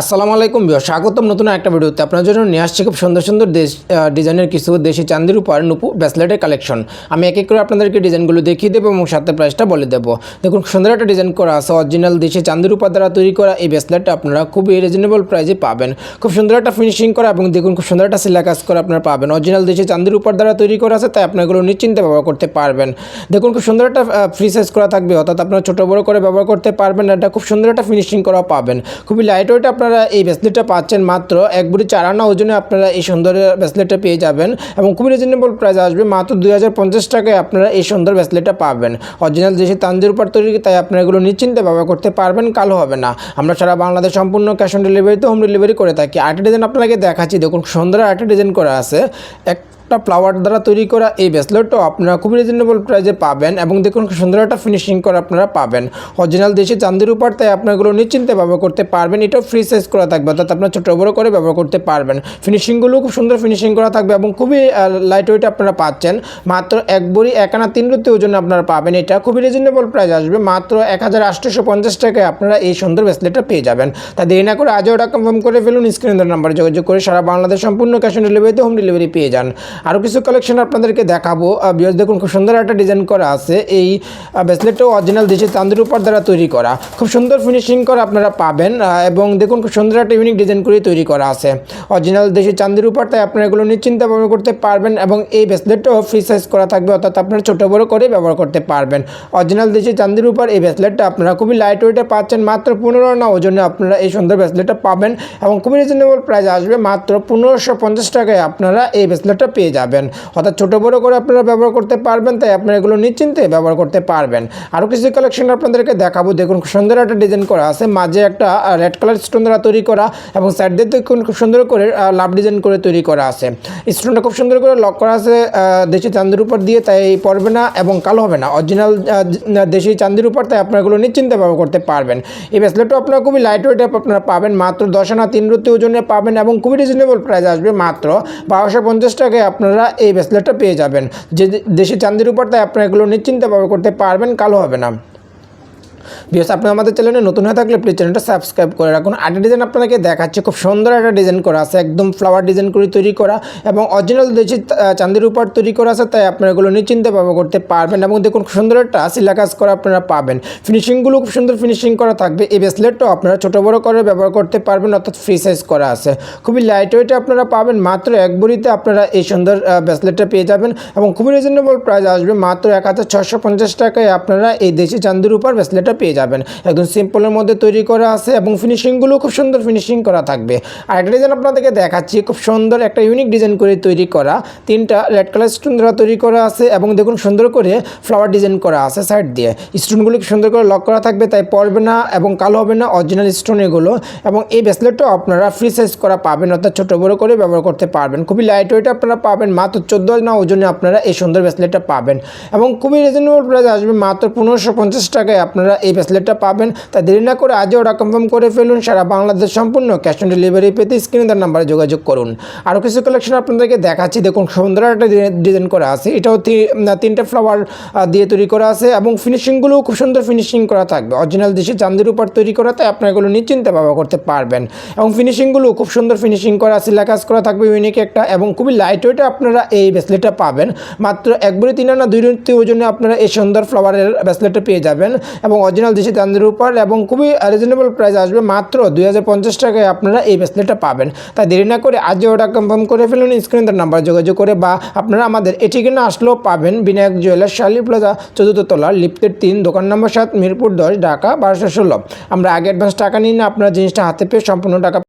আসসালামু আলাইকুম বিয় স্বাগতম নতুন একটা ভিডিওতে। আপনার জন্য নিয়ে আসছি খুব সুন্দর সুন্দর দেশ ডিজাইনের কিছু দেশি চান্দির উপর নুপু ব্রেসলেটের কালেকশন। আমি এক এক করে আপনাদেরকে ডিজাইনগুলো দেখিয়ে দেবো এবং সাথে প্রাইসটা বলে দেবো। দেখুন সুন্দর একটা ডিজাইন করা আছে অরিজিনাল দেশি চান্দির উপর দ্বারা তৈরি করা এই ব্রেসলেটটা আপনারা খুবই রিজনেবল প্রাইসে পাবেন। খুব সুন্দর একটা ফিনিশিং করা এবং দেখুন, খুব সুন্দর একটা সিলা কাজ করে আপনারা পাবেন। অরিজিনাল দেশি চান্দির উপর দ্বারা তৈরি করা আছে, তাই আপনার এগুলো নিশ্চিন্তে ব্যবহার করতে পারবেন। দেখুন, খুব সুন্দর একটা ফ্রি সাইজ করা থাকবে, অর্থাৎ আপনারা ছোটো বড়ো করে ব্যবহার করতে পারবেন এটা খুব সুন্দর একটা ফিনিশিং করা পাবেন। খুবই লাইট ওয়েট আপনারা এই ব্রেসলেটটা পাচ্ছেন মাত্র এক বুড়ি চার আনা ওজনে আপনারা এই সুন্দর ব্রেসলেটটা পেয়ে যাবেন এবং খুবই রিজনেবল প্রাইস আসবে মাত্র দুই হাজার পঞ্চাশ টাকায় আপনারা এই সুন্দর ব্রেসলেটটা পাবেন। অরিজিনাল দেশে তানজির উপর তৈরি, তাই আপনারা এগুলো নিশ্চিন্তে ব্যবহার করতে পারবেন, কালো হবে না। আমরা সারা বাংলাদেশ সম্পূর্ণ ক্যাশ অন ডেলিভারিতে হোম ডেলিভারি করে থাকি। আটটা ডিজাইন আপনাকে দেখাচ্ছি, দেখুন সুন্দর আরেকটা ডিজাইন করা আছে। এক একটা ফ্লাওয়ার দ্বারা তৈরি করা এই ব্রেসলেটটাও আপনারা খুব রিজনেবল প্রাইসে পাবেন এবং দেখুন খুব সুন্দর একটা ফিনিশিং করা আপনারা পাবেন। অরিজিনাল দেশি চান্দির উপর, তাই আপনারগুলো নিশ্চিন্তে ব্যবহার করতে পারবেন। এটাও ফ্রি সাইজ করা থাকবে, অর্থাৎ আপনার ছোটো বড়ো করে ব্যবহার করতে পারবেন। ফিনিশিংগুলো খুব সুন্দর ফিনিশিং করা থাকবে এবং খুবই লাইট ওয়েট আপনারা পাচ্ছেন। মাত্র এক বড়ি, এক আনা তিন রুতি ওজন আপনারা পাবেন। এটা খুবই রিজনেবল প্রাইস আসবে। মাত্র এক হাজার আটশোশো পঞ্চাশ টাকায় আপনারা এই সুন্দর ব্রেসলেটটা পেয়ে যাবেন। তা দেরি না করে আজও ওটা কনফার্ম করে ফেলুন। স্ক্রিনের নাম্বারে যোগাযোগ করে সারা বাংলাদেশ সম্পূর্ণ ক্যাশ অন ডেলিভারিতে হোম ডেলিভারি পেয়ে যান। আরও কিছু কালেকশন আপনাদেরকে দেখাবো। বিয়স দেখুন, খুব সুন্দর একটা ডিজাইন করা আছে। এই ব্রেসলেটটাও অরিজিনাল দেশের চাঁদের উপর দ্বারা তৈরি করা। খুব সুন্দর ফিনিশিং করা আপনারা পাবেন এবং দেখুন, খুব সুন্দর একটা ইউনিক ডিজাইন করে তৈরি করা আছে। অরিজিনাল দেশের চাঁদের উপর তাই আপনারা এগুলো নিশ্চিন্তে ব্যবহার করতে পারবেন এবং এই ব্রেসলেটটাও ফ্রি সাইজ করা থাকবে, অর্থাৎ আপনারা ছোটো বড়ো করে ব্যবহার করতে পারবেন। অরিজিনাল দেশের চাঁদের উপর এই ব্রেসলেটটা আপনারা খুবই লাইট ওয়েটে পাচ্ছেন, মাত্র পনেরো না ওজনে আপনারা এই সুন্দর ব্রেসলেটটা পাবেন এবং খুবই রিজনেবল প্রাইস আসবে, মাত্র পনেরোশো পঞ্চাশ টাকায় আপনারা এই ব্রেসলেটটা পেয়ে যাবেন। অর্থাৎ ছোটো বড়ো করে আপনারা ব্যবহার করতে পারবেন, তাই আপনারা এগুলো নিশ্চিন্তে ব্যবহার করতে পারবেন। আরও কিছু কালেকশন আপনাদেরকে দেখাবো। দেখুন সুন্দর একটা ডিজাইন করা আছে। মাঝে একটা রেড কালার স্টোন দ্বারা তৈরি করা এবং সাইড দিয়ে দেখুন, খুব সুন্দর করে লাভ ডিজাইন করে তৈরি করা আছে। স্টোনটা খুব সুন্দর করে লক করা আছে দেশি চাঁদের উপর দিয়ে, তাই পড়বে না এবং কালো হবে না। অরিজিনাল দেশি চাঁদের উপর, তাই আপনারা এগুলো নিশ্চিন্তে ব্যবহার করতে পারবেন। এই ব্রেসলেটও আপনারা খুবই লাইট ওয়েট আপনারা পাবেন। মাত্র দশ আনা তিন রুতি ওজনে পাবেন এবং খুবই রিজনেবল প্রাইস আসবে মাত্র। বারোশো পঞ্চাশ টাকায় আপনারা এই ব্রেসলেটটা পেয়ে যাবেন। যে দেশি চাঁদের উপর তাই আপনারা এগুলো নিশ্চিন্তভাবে করতে পারবেন, কালো হবে না। বিকজ আপনি আমাদের চ্যানেলে নতুন হয়ে থাকলে প্লিজ চ্যানেলটা সাবস্ক্রাইব করে রাখুন। আরেকটা ডিজাইন আপনাকে দেখাচ্ছি, খুব সুন্দর একটা ডিজাইন করা আছে, একদম ফ্লাওয়ার ডিজাইন করে তৈরি করা এবং অরিজিনাল দেশি চাঁদের উপর তৈরি করা আছে, তাই আপনারা এগুলো নিশ্চিন্তে ব্যবহার করতে পারবেন এবং দেখুন খুব সুন্দর একটা সিলা কাজ করা আপনারা পাবেন। ফিনিশিংগুলো খুব সুন্দর ফিনিশিং করা থাকবে, এই ব্রেসলেটটাও আপনারা ছোটো বড়ো করে ব্যবহার করতে পারবেন, অর্থাৎ ফ্রি সাইজ করা আছে। খুবই লাইট ওয়েটে আপনারা পাবেন, মাত্র এক বড়িতে আপনারা এই সুন্দর ব্রেসলেটটা পেয়ে যাবেন এবং খুবই রিজনেবল প্রাইস আসবে, মাত্র এক হাজার ছশো পঞ্চাশ টাকায় আপনারা এই দেশি চাঁদের উপর ব্রেসলেটটা পেয়ে যাবেন। একদম সিম্পলের মধ্যে তৈরি করা আছে এবং ফিনিশিংগুলো খুব সুন্দর ফিনিশিং করা থাকবে। আর একটা ডিজাইন আপনাদেরকে দেখাচ্ছি, খুব সুন্দর একটা ইউনিক ডিজাইন করে তৈরি করা। তিনটা রেড কালার স্টোন দ্বারা তৈরি করা আছে এবং দেখুন সুন্দর করে ফ্লাওয়ার ডিজাইন করা আছে সাইড দিয়ে। স্টোনগুলো সুন্দর করে লক করা থাকবে, তাই পড়বে না এবং কালো হবে না অরিজিনাল স্টোন এগুলো। এবং এই ব্রেসলেটটাও আপনারা ফ্রি সাইজ করা পাবেন, অর্থাৎ ছোটো বড়ো করে ব্যবহার করতে পারবেন। খুবই লাইট ওয়েট আপনারা পাবেন, মাত্র চোদ্দ না ওজনে আপনারা এই সুন্দর ব্রেসলেটটা পাবেন। এবং খুবই রিজনেবল প্রাইস আসবে, মাত্র পনেরোশো পঞ্চাশ টাকায় আপনারা এই ব্রেসলেটটা পাবেন। তাই দেরি না করে আজও ওটা কনফার্ম করে ফেলুন। সারা বাংলাদেশ সম্পূর্ণ ক্যাশ অন ডেলিভারি পেতে স্ক্রিনে তার নাম্বারে যোগাযোগ করুন। আরও কিছু কালেকশন আপনাদেরকে দেখাচ্ছি। দেখুন সুন্দর একটা ডিজাইন করা আছে। এটাও তি- তিনটে ফ্লাওয়ার দিয়ে তৈরি করা আছে এবং ফিনিশিংগুলোও খুব সুন্দর ফিনিশিং করা থাকবে। অরিজিনাল দেশে চাঁদের উপর তৈরি করা, তাই আপনারা এগুলো নিশ্চিন্তে ব্যবহার করতে পারবেন। এবং ফিনিশিংগুলো খুব সুন্দর ফিনিশিং করা সিলা কাজ করা থাকবে ইউনিক একটা এবং খুবই লাইট ওয়েটে আপনারা এই ব্রেসলেটটা পাবেন। মাত্র একবারে তিন আনা দুই রুটি ওজনে আপনারা এই সুন্দর ফ্লাওয়ারের ব্রেসলেটটা পেয়ে যাবেন। এবং অরিজিনাল দেশি চাঁদের উপর এবং খুবই রিজনেবল প্রাইস আসবে মাত্র দুই হাজার পঞ্চাশ টাকায় আপনারা এই ব্রেসলেটটা পাবেন। তাই দেরি না করে আজও ওটা কনফার্ম করে ফেলুন স্ক্রিন তার নাম্বার যোগাযোগ করে বা আপনারা আমাদের এটি কিনা আসলেও পাবেন বিনায়ক জুয়েলার শালি প্লাজা চতুর্থ তলা লিপ্টের তিন, দোকান নম্বর সাত, মিরপুর দশ, ঢাকা, বারোশো ষোলো। আমরা আগে অ্যাডভান্স টাকা নিই না, আপনারা জিনিসটা হাতে পেয়ে সম্পূর্ণ টাকা